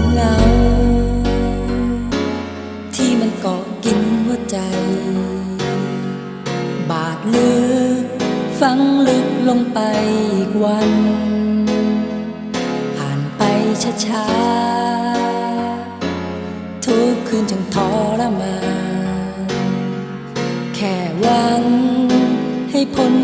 ียบเงา ที่มันเกาะกินหัวใจ บาดลึกฟังลึกลงไปอีกวัน ผ่านไปช้าช้าทุกคืนจังทรมานแค่วังให้พ้น